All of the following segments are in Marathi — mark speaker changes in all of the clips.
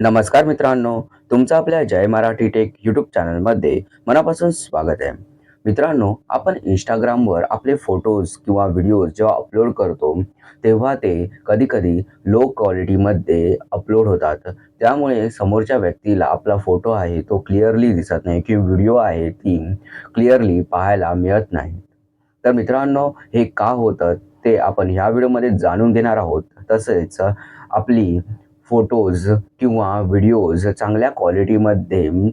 Speaker 1: नमस्कार मित्रांनो तुमचं आपल्या जय मराठी टेक यूट्यूब चॅनलमध्ये मनापासून स्वागत आहे. मित्रांनो आपण इंस्टाग्रामवर आपले फोटोज किंवा व्हिडिओज जेव्हा अपलोड करतो तेव्हा ते कधीकधी लो क्वालिटीमध्ये अपलोड होतात. त्यामुळे समोरच्या व्यक्तीला आपला फोटो आहे तो क्लिअरली दिसत नाही किंवा व्हिडिओ आहे ती क्लिअरली पाहायला मिळत नाही. तर मित्रांनो हे का होतं ते आपण ह्या व्हिडिओमध्ये जाणून घेणार आहोत. तसेच आपली फोटोज किंवा व्हिडिओज चांगल्या क्वालिटीमध्ये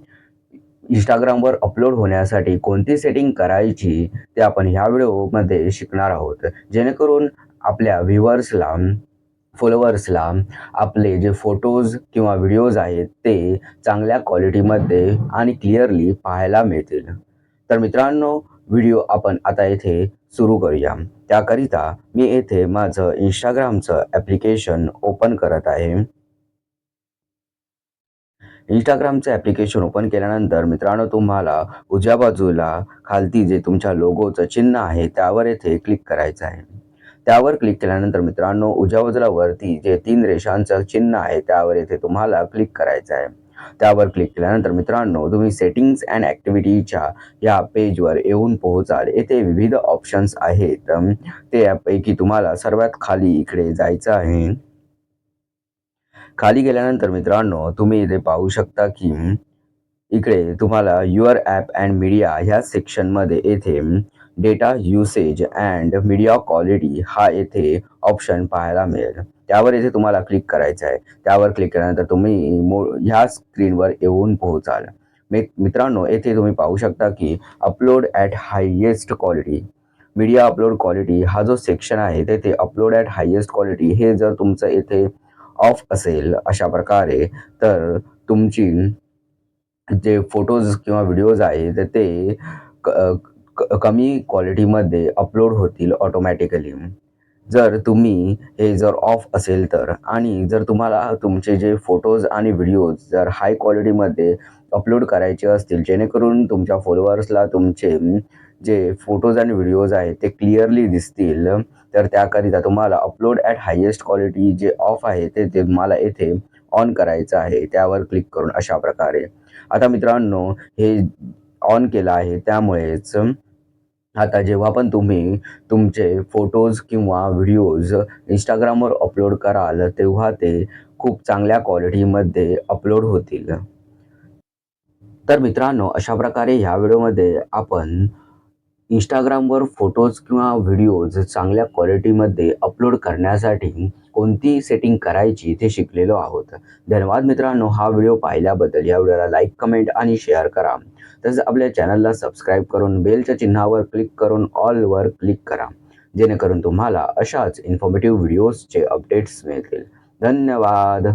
Speaker 1: इंस्टाग्रामवर अपलोड होण्यासाठी कोणती सेटिंग करायची ते आपण ह्या व्हिडिओमध्ये शिकणार आहोत. जेणेकरून आपल्या व्ह्युअर्सला फॉलोअर्सला आपले जे फोटोज किंवा व्हिडिओज आहेत ते चांगल्या क्वालिटीमध्ये आणि क्लिअरली पाहायला मिळतील. तर मित्रांनो व्हिडिओ आपण आता येथे सुरू करूया. त्याकरिता मी येथे माझं इंस्टाग्रामचं ॲप्लिकेशन ओपन करत आहे. इंस्टाग्रामचं ॲप्लिकेशन ओपन केल्यानंतर मित्रांनो तुम्हाला उजव्या बाजूला खालती जे तुमच्या लोगोचं चिन्ह आहे त्यावर येथे क्लिक करायचं आहे. त्यावर क्लिक केल्यानंतर मित्रांनो उजव्या बाजूला वरती जे तीन रेषांचं चिन्ह आहे त्यावर येथे तुम्हाला क्लिक करायचं आहे. त्यावर क्लिक केल्यानंतर मित्रांनो तुम्ही सेटिंग्स अँड ॲक्टिव्हिटीच्या या पेजवर येऊन पोहोचाल. येथे विविध ऑप्शन्स आहेत. ते यापैकी तुम्हाला सर्वात खाली इकडे जायचं आहे. खाली गेल्यानंतर मित्रांनो तुम्ही इथे पाहू शकता की इकडे तुम्हाला युअर ॲप अँड मीडिया ह्या सेक्शनमध्ये येथे data usage and media quality हा येथे ऑप्शन पाहायला मिळेल. त्यावर येथे तुम्हाला क्लिक करायचं आहे. त्यावर क्लिक केल्यानंतर तुम्ही मो ह्या स्क्रीनवर येऊन पोहोचाल. मित्रांनो येथे तुम्ही पाहू शकता की upload at highest quality media upload quality हा जो सेक्शन आहे तेथे अपलोड ॲट हायेस्ट क्वालिटी हे जर तुमचं येथे ऑफ असेल अशा प्रकारे तर तुमची जे फोटोज किंवा व्हिडिओज आहेत ते क क कमी क्वालिटीमध्ये अपलोड होतील ऑटोमॅटिकली जर तुम्ही हे जर ऑफ असेल तर आणि जर तुम्हाला तुमचे जे फोटोज आणि व्हिडिओज जर हाय क्वालिटीमध्ये अपलोड करायचे असतील जेणेकरून तुमच्या फॉलोअर्सला तुमचे जे फोटोज अँड व्हिडिओज आहेत ते क्लिअरली दिसतील. तर त्याकरिता तुम्हाला अपलोड ॲट हायेस्ट क्वालिटी जे ऑफ आहे ते ते तुम्हाला येथे ऑन करायचं आहे. त्यावर क्लिक करून अशा प्रकारे. आता मित्रांनो हे ऑन केलं आहे त्यामुळेच आता जेव्हा पण तुम्ही तुमचे फोटोज किंवा व्हिडिओज इंस्टाग्रामवर अपलोड कराल तेव्हा ते खूप चांगल्या क्वालिटीमध्ये अपलोड होतील. तर मित्रांनो अशा प्रकारे ह्या व्हिडिओमध्ये आपण इंस्टाग्रामवर फोटोज किंवा व्हिडिओज चांगल्या क्वालिटीमध्ये अपलोड करण्यासाठी कोणती सेटिंग करायची ते शिकलेलो आहोत. धन्यवाद मित्रांनो हा व्हिडिओ पाहिल्याबद्दल. या व्हिडिओला लाईक कमेंट आणि शेअर करा. तसेच आपल्या चॅनलला सबस्क्राईब करून बेलच्या चिन्हावर क्लिक करून ऑलवर क्लिक करा. जेणेकरून तुम्हाला अशाच इन्फॉर्मेटिव्ह व्हिडिओजचे अपडेट्स मिळतील. धन्यवाद.